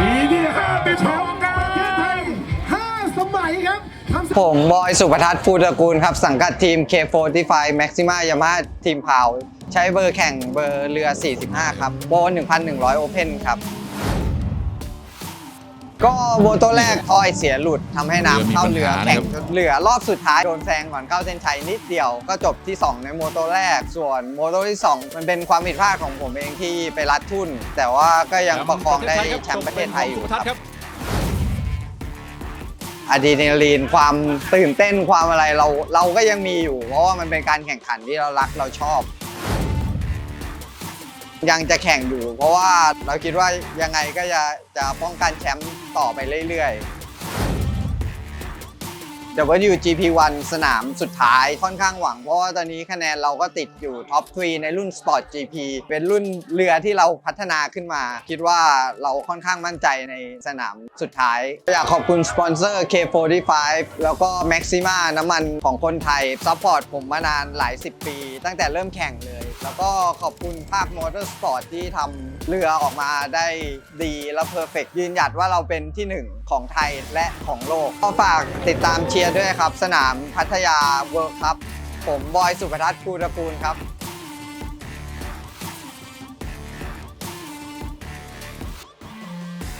ปีที่ห้าเป็นขอกันประเทศไทยห้าสมัยครับทำผมบอยสุภทัศน์ฟูตระกูลครับ สังกัดทีม K45 Maxima Yamaha ทีมพาว ใช้เบอร์แข่งเบอร์เรือ 45 ครับ โบ1,100 Open ครับ ก็โมโตวแรกทอยเสียหลุดทำให้น้ำเข้าเรือเรือมีปัญหาแข่งนะครับจนเรือรอบสุดท้ายโดนแซงก่อนเข้าเส้นชัยนิดเดียว ก็จบที่ 2 ในโมโตวแรก ส่วนโมโตวที่ 2 มันเป็นความผิดพลาดของผมเองที่ไปรัดทุ่นแต่ว่าก็ยังประคองได้แชมป์ประเทศไทยอยู่ครับครับอะดรีนาลีนความตื่นเต้นความอะไรเราเราก็ยังมีอยู่ เพราะว่ามันเป็นการแข่งขันที่เรารักเราชอบ ยังจะแข่งอยู่ เพราะว่าเราคิดว่ายังไงก็จะจะป้องกันแชมป์ต่อไปเรื่อยๆ WGP1 สนามสุดท้ายค่อนข้างหวัง เพราะว่าตอนนี้คะแนนเราก็ติดอยู่ท็อป3ในรุ่น Sport GP เป็นรุ่นเรือที่เราพัฒนาขึ้นมา คิดว่าเราค่อนข้างมั่นใจในสนามสุดท้าย อยากขอบคุณสปอนเซอร์ K45 แล้วก็ Maxima น้ำมันของคนไทยซัพพอร์ตผมมานานหลาย 10 ปี ตั้งแต่เริ่มแข่งเลย แล้วก็ขอบคุณภาคมอเตอร์สปอร์ตที่ทำเรือออกมาได้ดีและเพอร์เฟกยืนหยัดว่าเราเป็นที่หนึ่งของไทยและของโลก ก็ฝากติดตามเชียร์ด้วยครับ สนามพัทยาเวิร์คครับ ผมบอยสุภทัศน์ภูตระกูลครับ